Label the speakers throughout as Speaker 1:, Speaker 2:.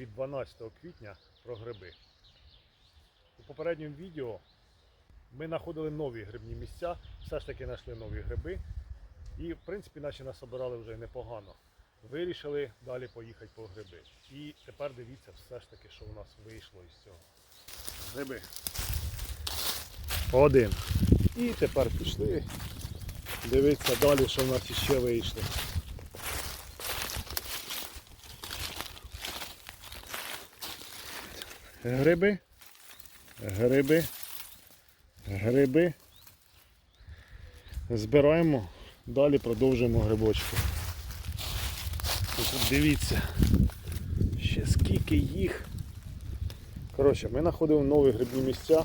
Speaker 1: від 12 квітня про гриби. У попередньому відео ми знаходили нові грибні місця, все ж таки знайшли нові гриби. І в принципі наші насобирали вже непогано. Вирішили далі поїхати по гриби. І тепер дивіться все ж таки, що у нас вийшло із цього. Гриби. Один. І тепер пішли. Дивіться далі, що в нас іще вийшло. Гриби. Гриби. Гриби. Збираємо, далі продовжуємо грибочки. Дивіться, ще скільки їх. Коротше, ми знаходимо нові грибні місця.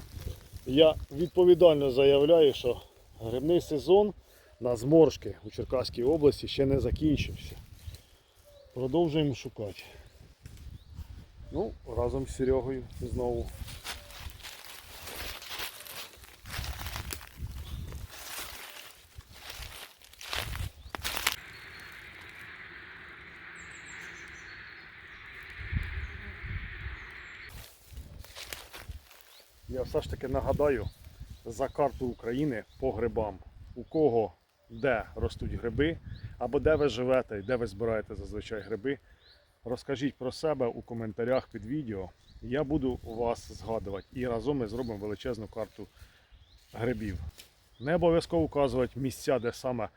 Speaker 1: Я відповідально заявляю, що грибний сезон на зморшки у Черкаській області ще не закінчився. Продовжуємо шукати. Ну, разом з Серегою знову. Я все ж таки нагадаю за карту України по грибам. У кого де ростуть гриби, або де ви живете і де ви збираєте зазвичай гриби. Розкажіть про себе у коментарях під відео. Я буду вас згадувати і разом ми зробимо величезну карту грибів. Не обов'язково указувати місця, де саме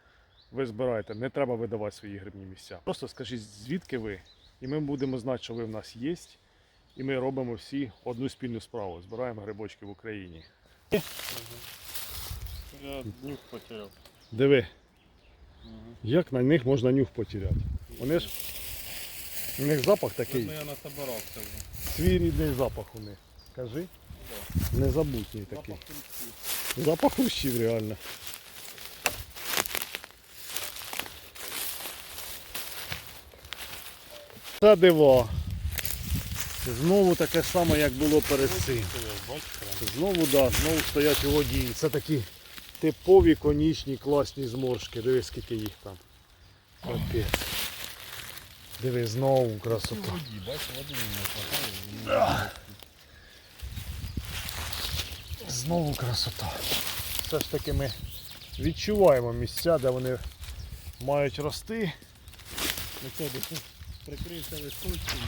Speaker 1: ви збираєте. Не треба видавати свої грибні місця. Просто скажіть, звідки ви, і ми будемо знати, що ви в нас є. І ми робимо всі одну спільну справу. Збираємо грибочки в Україні.
Speaker 2: Я нюх потеряв.
Speaker 1: Диви, як на них можна нюх потеряти. Вони ж у них запах такий,
Speaker 2: я насобирався вже.
Speaker 1: свій рідний запах у них. Кажи, незабутній такий.
Speaker 2: Запах кінців.
Speaker 1: Запах хрущів реально. Та диво. Знову таке саме, як було перед цим. Знову, да, знову стоять у воді. Це такі типові конічні класні зморшки. Диви, скільки їх там. Капець. Диви, знову красота. Знову красота. Все ж таки ми відчуваємо місця, де вони мають рости.
Speaker 2: Прикрився листочком.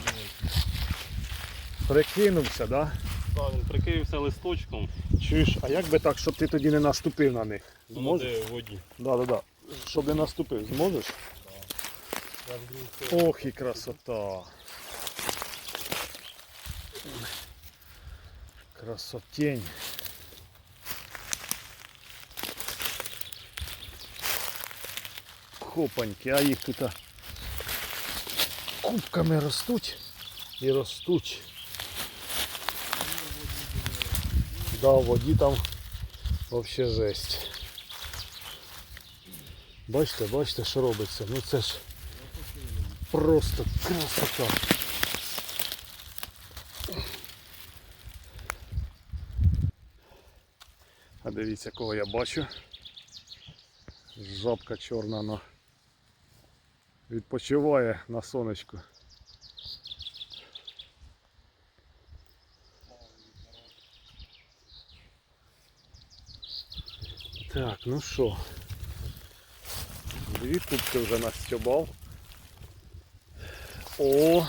Speaker 1: Прикинувся, да?
Speaker 2: Так, він прикрився листочком.
Speaker 1: Чуєш, а як би так, щоб ти тоді не наступив на них?
Speaker 2: Ну,
Speaker 1: Зможеш?
Speaker 2: воді.
Speaker 1: Да, да, да. Щоб не наступив, зможеш? Ох і красота. Красотень. Хопаньки, а їх тут кубками ростуть і ростуть. Да, в воді там вообще жесть. Бачите, бачите, що робиться. Ну це ж просто красота. А дивіться, кого я бачу. Жабка чорна на відпочиває на сонечку. Так, ну що, Дві кубки вже настьобав. О!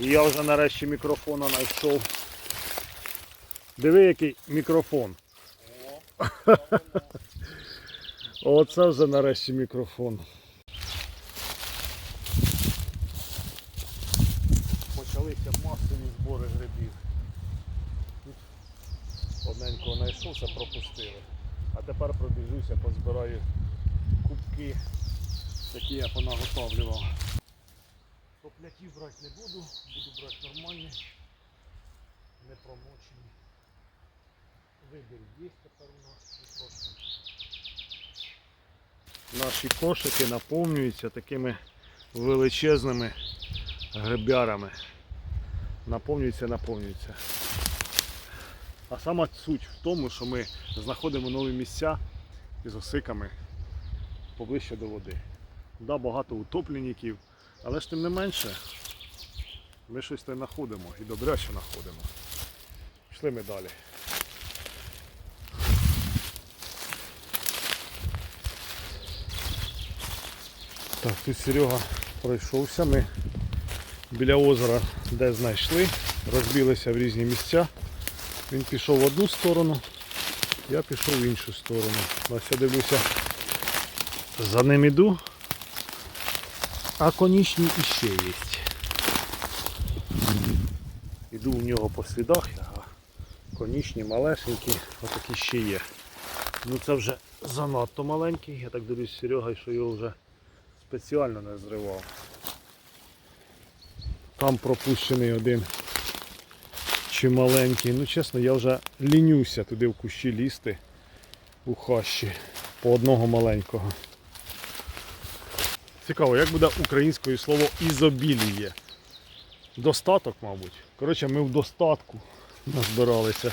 Speaker 1: Я вже нарешті мікрофона знайшов. Диви, який мікрофон. Оце вже нарешті мікрофон. Почалися масові збори грибів. Одненького знайшовся, пропустили. А тепер пробіжуся, позбираю кубки, які я понаготовлював. Топляків брати не буду, буду брати нормальні, не промочені. Вибір є тепер у нас і. Наші кошики наповнюються такими величезними грибярами. Наповнюються, наповнюються. А сама суть в тому, що ми знаходимо нові місця із осиками поближче до води. Да, багато утопленників, але ж тим не менше Ми щось там знаходимо і добряче знаходимо. Пішли ми далі. Так, тут Серега пройшовся. Ми біля озера, де знайшли, розбилися в різні місця. Він пішов в одну сторону, я пішов в іншу сторону. Ось я дивлюся, за ним іду, а конічні іще є. Іду в нього по слідах, а конічні малесенькі, отакі ще є. Ну це вже занадто маленький, я так дивлюсь Серега, що його вже спеціально не зривав. Там пропущений один чималенький. Ну чесно, я вже лінюся туди в кущі лізти у хащі по одного маленького. Цікаво, як буде українською слово ізобіліє. Достаток, мабуть. Коротше, ми в достатку назбиралися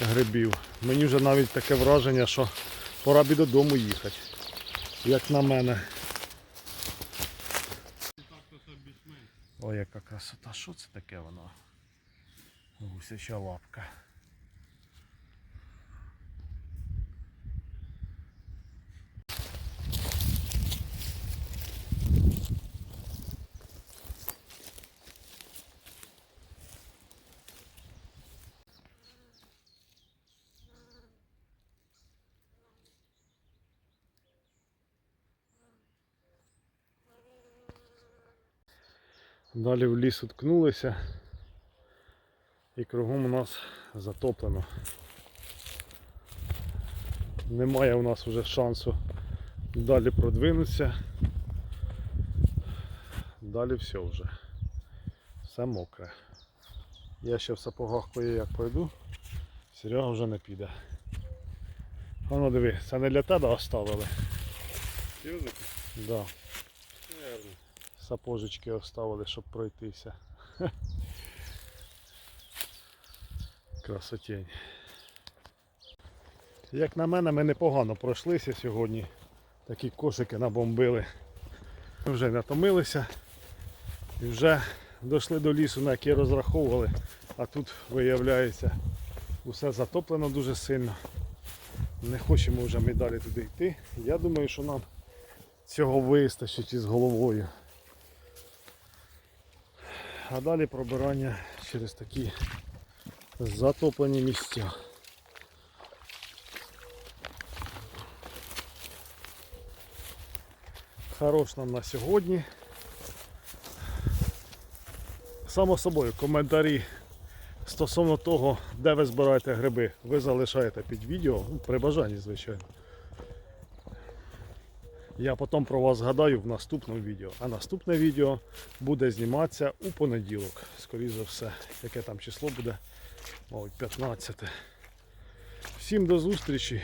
Speaker 1: грибів. Мені вже навіть таке враження, що пора б і додому їхати. Як на мене. Ой, яка красота. Що це таке воно? Гусяча лапка. Далі в ліс уткнулися і кругом у нас затоплено. Немає у нас вже шансу далі продвинутися. Далі все вже. Все мокре. Я ще в сапогах кое як пройду, Серега вже не піде. А ну диви, це не для тебе оставили.
Speaker 2: Юзик?
Speaker 1: Да. Сапожечки оставили, щоб пройтися. Красотень. Як на мене, ми непогано пройшлися сьогодні. Такі кошики набомбили. Ми вже натомилися і вже дійшли до лісу, на який розраховували, а тут виявляється усе затоплено дуже сильно. Не хочемо вже ми далі туди йти. Я думаю, що нам цього вистачить із головою. А далі пробирання через такі затоплені місця. Хорош нам на сьогодні. Само собою, коментарі стосовно того, де ви збираєте гриби, ви залишаєте під відео, при бажанні, звичайно. Я потім про вас згадаю в наступному відео. А наступне відео буде зніматися у понеділок. Скоріше за все, яке там число буде, мабуть, 15. Всім до зустрічі,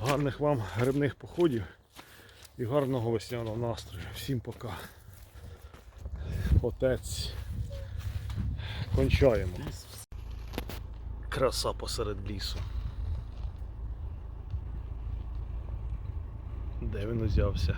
Speaker 1: гарних вам грибних походів і гарного весняного настрою. Всім пока. Отець. Кончаємо. Краса посеред лісу. Де він узявся?